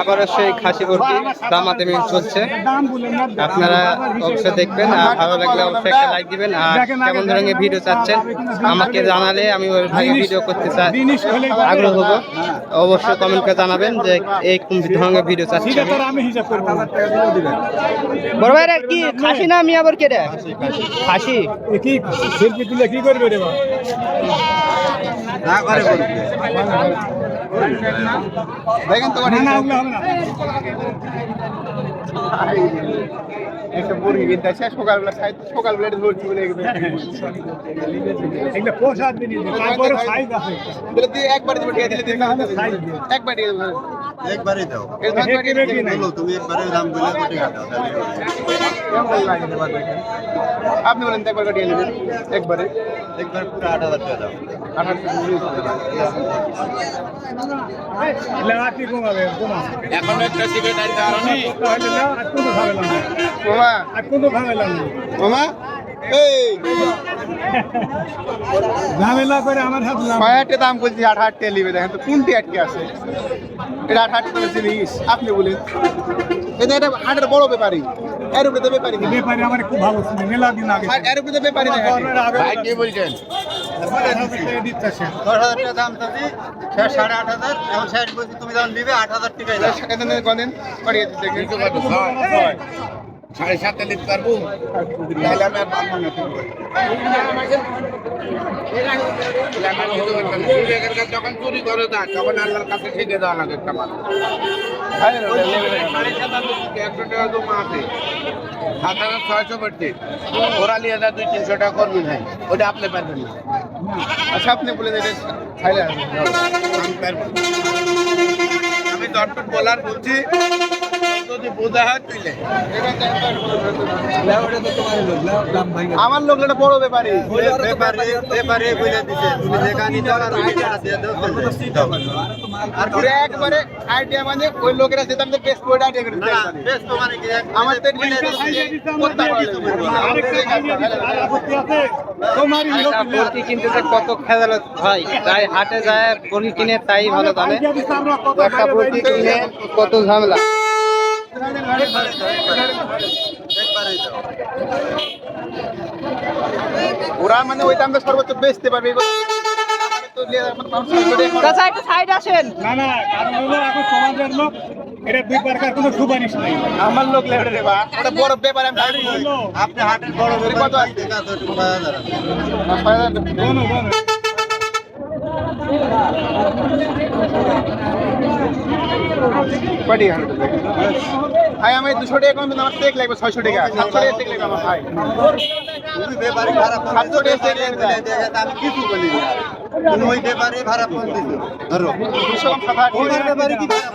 আবারও সেই খাসি মুরগি দামাদামি চলছে। দাম আপনারা অবশ্যই দেখবেন আর ভালো লাগলে অবশ্যই একটা লাইক দিবেন। আর কেমন ধরনের ভিডিও চাচ্ছেন আমাকে জানালে আমি ওই ভাগে ভিডিও করতে চাই আগ্রহ হব। অবশ্যই কমেন্ট করে জানাবেন যে এই কোন ধরনের ভিডিও চাচ্ছেন। বড় ভাইরা কি খাসি না আমি আবার কেটে খাসি। কি শিল্পী তুলে কি করবে রে দেখেন তো না না ওগুলো হবে না। একটা মুরগি কিনতে আসে সকালবেলা খাই সকালবেলা ধরছি বলে এগুলো। এগুলো পোষার তারপরে সাইজ আছে। দিলে দিয়ে একবারে দিবে দিয়ে দিলে দিয়ে। একবার দিয়ে দেবো। একবারে দাও। তুমি একবারে দাম বলে কোটি টাকা দাও তাহলে কেমন লাগে এবার দেখেন আপনি বলেন তো একবার কাটিয়ে নেবেন একবারে একবার পুরো আট হাজার টাকা দাও আঠারোশো এগুলো আর কি কমাবে কমা এখন একটা সিগারেট আনতে পারো নি তাহলে না আর কোনো ঝামেলা নেই মামা আর কোনো ঝামেলা নেই মামা এই ঝামেলা করে আমার হাত লাভ ছয়াটে দাম বলছি আট হাট নিবে দেখেন তো কোনটি আটকে আছে এটা আট হাট করে জিনিস আপনি বলেন এটা এটা হাটের বড় ব্যাপারই এর উপরে তো ব্যাপারই ব্যাপারে আমার খুব ভালো ছিল মেলা দিন আগে। আর এর উপরে না। ভাই কি বলছেন? দিচ্ছে দশ হাজার টাকা দাম চাচ্ছি সাড়ে আট হাজার ষাট বলছি তুমি যখন দিবে আট হাজার টাকা এখানে গনেন দিতে সাড়ে সাতটা লিখতে পারব? তাহলে আমি আর পারব না যখন চুরি করে না তখন আল্লাহর কাছে ঠেকে দেওয়া লাগে একটা মানুষ সাত একশো টাকা তো মাসে সাত হাজার ছয়শো পড়ছে ওরা নিয়ে দুই তিনশো টাকা করবি ভাই ওটা আপনি পারবেন না। আচ্ছা আপনি বলে দেন আমি পারব আমি দরটুট বলার বলছি। আমার লোক এটা বড় ব্যাপারে। দিছে আর পুরো একবারে আইডিয়া মানে ওই লোকেরা যেটা আমাদের বেস্ট করে আইডিয়া করে না পারে। বেশ কি? এক- তো এটা বলে করতে দিছে। পারবে। আপত্তি আছে তোমারই লোক মুরগি কিনতে যে কত খেয়াল হয় তাই হাটে যায় মুরগি কিনে তাই ভালো জানে একটা মুরগি কিনে। কত ঝামেলা। ওরা মানে ওই দামটা সর্বোচ্চ বেচতে পারবে। চাচা একটু সাইড আসেন। না না কারণ হলো এখন সমাজের লোক এটা দুই প্রকার কোনো সুপারিশ নাই। আমার লোক লেভেলে রে বা বড় ব্যাপার আমি জানি। আপনি হাটের বড় কত তো আছে। কয়টি? ভাই আমি দুশো টাকা কম আমার টেক লাগবে ছয়শো টাকা সাতশো টাকা টেক লাগবে আমার ভাই সাতশো টাকা দিছো, লাগবে আমি কিছু বলি ওই ব্যাপারে খারাপ করে দিছো। ধরো দুশো কম সাত ব্যাপারে কি খারাপ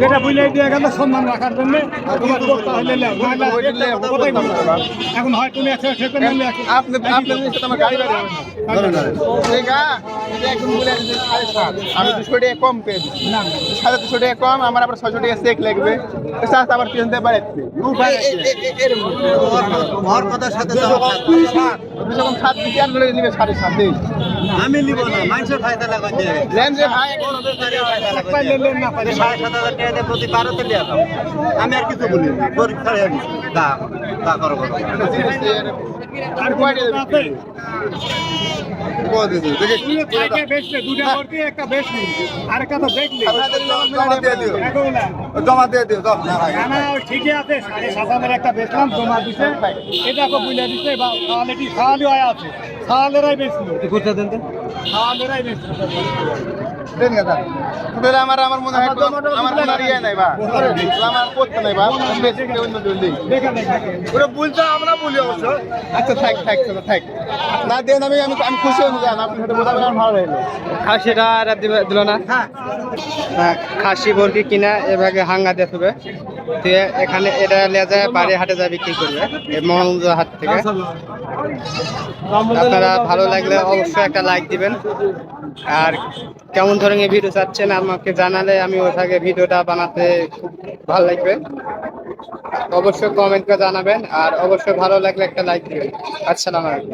যেটা বুঝলে দিয়ে গেল সম্মান রাখার জন্য। তোমার কোথায় এখন হয় তুমি একশো একশো করে নিলে। আপনি আমার গাড়ি বাড়ি। আমি দুশো টাকা কম পেয়ে সাড়ে দুশো টাকা কম আমার আবার ছয়শো টাকা চেক লাগবে। সাত আবার পিছন থেকে বাড়াচ্ছে দুশো কম সাত দিচ্ছি আর নিবে সাড়ে সাত। দিন আমি নিব না মানুষের ফায়দালা করছে লেন যে ভাই পাইলে লেন, না পাইলে। সাড়ে সাত হাজার টাকা দিয়ে প্রতি বারোতে আমি আর কিছু বলি না গরিব দা করো আর কয়টা তো দেখলি। জমা দিয়ে দিও। ঠিকই আছে সাড়ে সাত হাজার একটা বেচলাম জমা দিছে। এটা তো বুঝে বা খাওয়ালে খাওয়ালি আছে। খাওয়ালেরাই বেচলো খাওয়ালেরাই দেন আমার আমার মনে হয় আমার মনে ইয়ে নাই বা। আমার করতে নাই বা। বেশি অন্য দিন দিই দেখে দেখে ওরা বলতে আমরা বলি অবশ্য। আচ্ছা থাক থাক থাক। না দেন আমি আমি আমি খুশি হয়ে যান। আপনি সাথে বোঝাবেন আমার ভালো লাগল। খাসিটা আর দিল না। হ্যাঁ, খাসি মুরগি কিনা এভাবে হাঙ্গা দিয়ে হবে তো এখানে এটা লিয়ে যায় বাড়ি হাটে যায় বিক্রি করবে। মোহাম্মদ হাট থেকে। আপনারা ভালো লাগলে অবশ্যই একটা লাইক দিবেন আর কেমন ধরনের ভিডিও চাচ্ছেন আমাকে জানালে আমি ওইভাবে ভিডিওটা বানাতে খুব ভালো লাগবে। অবশ্যই কমেন্ট করে জানাবেন, আর অবশ্যই ভালো লাগলে একটা লাইক দিবেন। আসসালামু আলাইকুম।